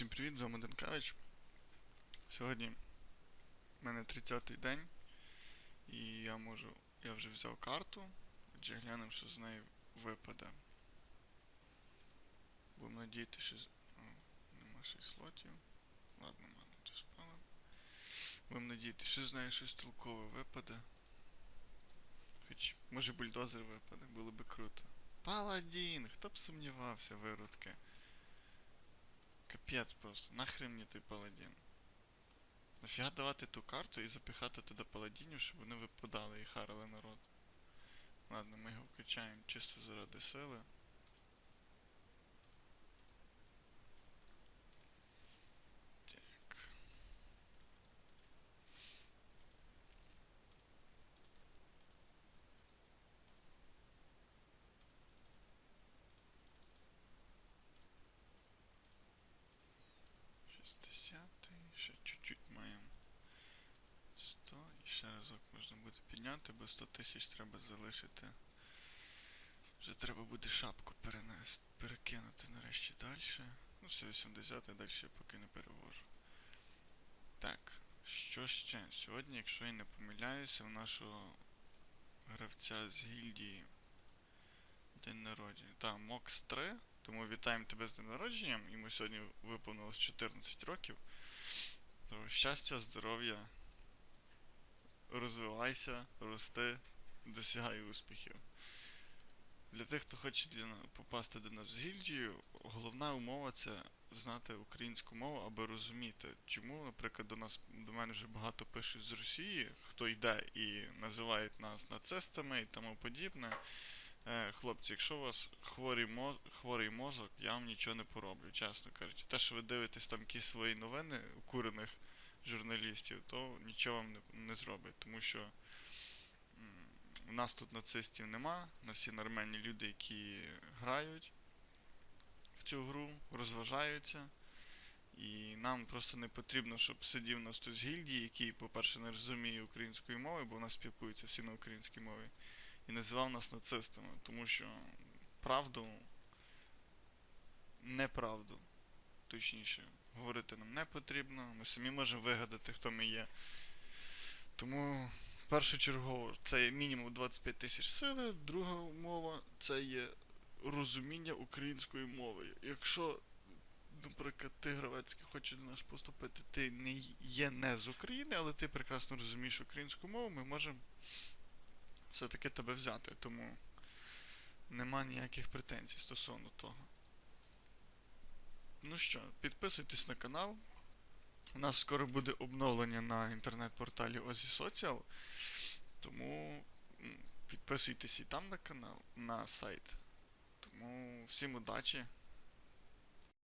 Всім привіт, з вами Денкевич. Сьогодні в мене 30-й день, і я можу. Я вже взяв карту, отже глянемо, що з неї випаде. Будемо надіяти, що. О, нема ще й слотів. Ладно, ладно, то спали. Будемо надіяти, що з неї щось толкове випаде. Хоч, може бульдозер випаде, було би круто. Паладін! Хто б сумнівався, виродки. Капець просто. Нахрен мені той паладін. Нафіга давати ту карту і запихати туди паладінів, щоб вони випадали і харили народ. Ладно, ми його включаємо чисто заради сили. 60, ще чуть-чуть маємо. 100 і ще разок можна буде підняти, бо 100 тисяч треба залишити. Вже треба буде шапку перенести, перекинути нарешті далі. Ну, все 80 далі я поки не перевожу. Так, що ще? Сьогодні, якщо я не помиляюся, в нашого гравця з гільдії День народження. Так, Мокс 3. Тому вітаємо тебе з днем народженням. Йому сьогодні виповнилось 14 років. То щастя, здоров'я, розвивайся, рости, досягай успіхів. Для тих, хто хоче для, попасти до нас в гільдію, головна умова це знати українську мову, аби розуміти, чому, наприклад, до нас до мене вже багато пишуть з Росії, хто йде і називають нас нацистами і тому подібне. Е, хлопці, якщо у вас хворий, моз... хворий мозок, я вам нічого не пороблю, чесно кажучи. Те, що ви дивитесь там якісь свої новини укурених журналістів, то нічого вам не, не зробить, тому що у нас тут нацистів нема, у нас є нормальні люди, які грають в цю гру, розважаються. І нам просто не потрібно, щоб сидів нас тут з гільдії, який, по-перше, не розуміє української мови, бо в нас спілкуються всі на українській мові і називав нас нацистами, тому що правду, неправду, точніше, говорити нам не потрібно, ми самі можемо вигадати, хто ми є. Тому першочергово це є мінімум 25 тисяч сили, друга умова це є розуміння української мови. Якщо, наприклад, ти гравець, який хоче до нас поступити, ти не є не з України, але ти прекрасно розумієш українську мову, ми можемо все-таки тебе взяти, тому нема ніяких претензій стосовно того. Ну що, підписуйтесь на канал. У нас скоро буде обновлення на інтернет-порталі Ozzy Social, тому підписуйтесь і там на канал, на сайт. Тому всім удачі,